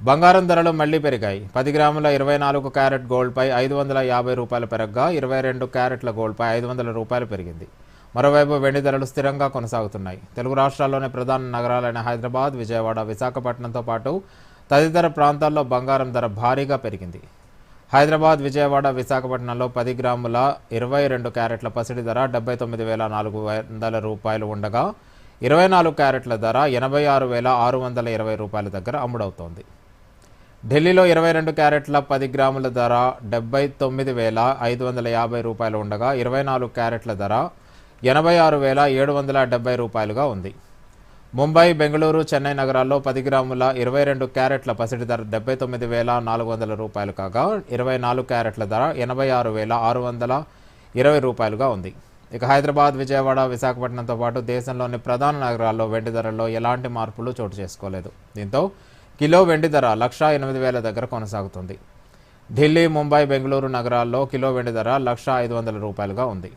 బంగారం ధరలు మళ్ళీ పెరిగాయి. పది గ్రాముల ఇరవై నాలుగు క్యారెట్ గోల్డ్పై ఐదు వందల యాభై రూపాయలు పెరగ్గా ఇరవై రెండు క్యారెట్ల గోల్డ్పై ఐదు వందల రూపాయలు పెరిగింది. మరోవైపు వెండి ధరలు స్థిరంగా కొనసాగుతున్నాయి. తెలుగు రాష్ట్రాల్లోని ప్రధాన నగరాలైన హైదరాబాద్ విజయవాడ విశాఖపట్నంతో పాటు తదితర ప్రాంతాల్లో బంగారం ధర భారీగా పెరిగింది. హైదరాబాద్ విజయవాడ విశాఖపట్నంలో పది గ్రాముల ఇరవై రెండు క్యారెట్ల పసిడి ధర డెబ్బై తొమ్మిది వేల నాలుగు వందల రూపాయలు ఉండగా ఇరవై నాలుగు క్యారెట్ల ధర ఎనభై ఆరు వేల ఆరు వందల ఇరవై రూపాయల దగ్గర అమ్ముడవుతోంది. ఢిల్లీలో ఇరవై రెండు క్యారెట్ల పది గ్రాముల ధర డెబ్బై తొమ్మిది వేల ఐదు వందల యాభై రూపాయలు ఉండగా ఇరవై నాలుగు క్యారెట్ల ధర ఎనభై ఆరు వేల ఏడు వందల డెబ్బై రూపాయలుగా ఉంది. ముంబై బెంగళూరు చెన్నై నగరాల్లో పది గ్రాముల ఇరవై రెండు క్యారెట్ల పసిడి ధర డెబ్బై తొమ్మిది వేల నాలుగు వందల రూపాయలు కాగా ఇరవై నాలుగు క్యారెట్ల ధర ఎనభై ఆరు వేల ఆరు వందల ఇరవై రూపాయలుగా ఉంది. ఇక హైదరాబాద్ విజయవాడ విశాఖపట్నంతో పాటు దేశంలోని ప్రధాన నగరాల్లో వెండి ధరల్లో ఎలాంటి మార్పులు చోటు చేసుకోలేదు. దీంతో కిలో వెండి ధర లక్షా ఎనిమిది వేల దగ్గర కొనసాగుతుంది. ఢిల్లీ ముంబై బెంగళూరు నగరాల్లో కిలో వెండి ధర లక్ష ఐదు వందల రూపాయలుగా ఉంది.